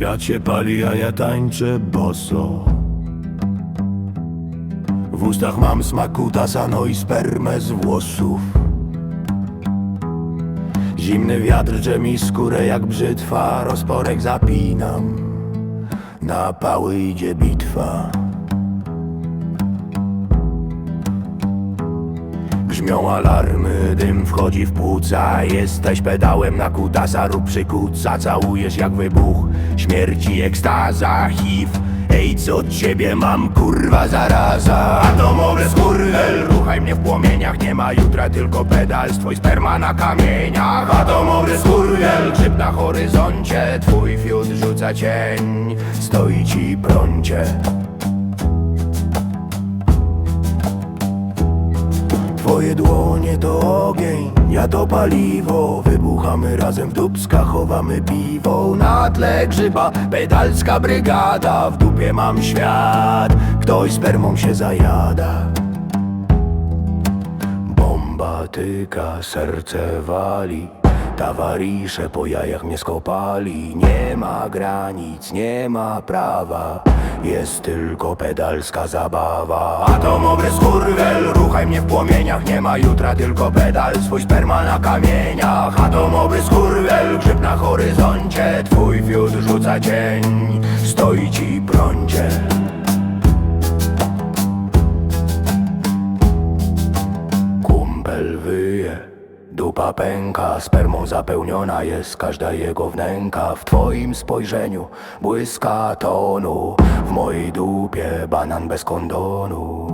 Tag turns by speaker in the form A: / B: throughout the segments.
A: Świat się pali, a ja tańczę boso. W ustach mam smak kutasa, no i spermę z włosów. Zimny wiatr drze mi skórę jak brzytwa Rozporek zapinam. Na pały idzie bitwa Brzmią alarmy, dym wchodzi w płuca. Jesteś pedałem na kutasa rób przykuca. Całujesz jak wybuch śmierci, ekstaza, HIV. AIDS od ciebie mam, kurwa zaraza? Atomowy skurwel, ruchaj mnie w płomieniach. Nie ma jutra, tylko pedal, twój sperma na kamieniach. Atomowy skurwel, grzyb na horyzoncie. Twój fiut rzuca cień, stoi ci prącie dłonie to ogień, ja to paliwo Wybuchamy razem w dubskach, chowamy piwo Na tle grzyba, pedalska brygada W dupie mam świat, ktoś spermą się zajada. Bomba tyka, serce wali Tawarisze po jajach mnie skopali. Nie ma granic, nie ma prawa. Jest tylko pedalska zabawa. Atomowy skurwel, ruchaj mnie w płomieniach. Nie ma jutra, tylko pedal Swój sperma na kamieniach. Atomowy skurwel, grzyb na horyzoncie. Twój fiut rzuca cień Stoi ci prącie Kumpel wyje, dupa pęka, spermą zapełniona jest każda jego wnęka. W twoim spojrzeniu błyska tonu, w mojej dupie banan bez kondonu.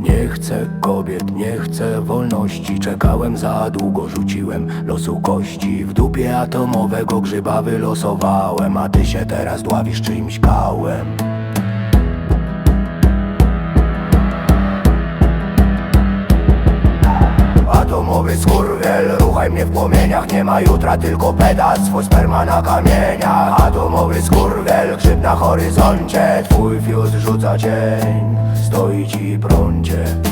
A: Nie chcę kobiet, nie chcę wolności Czekałem za długo, rzuciłem losu kości W dupie atomowego grzyba wylosowałem A ty się teraz dławisz czyimś kałem Atomowy skurwiel, ruchaj mnie w płomieniach. Nie ma jutra, tylko pedał, swój sperma na kamieniach. Atomowy skurwiel, grzyb na horyzoncie. Twój fiut rzuca cień, stoi ci prącie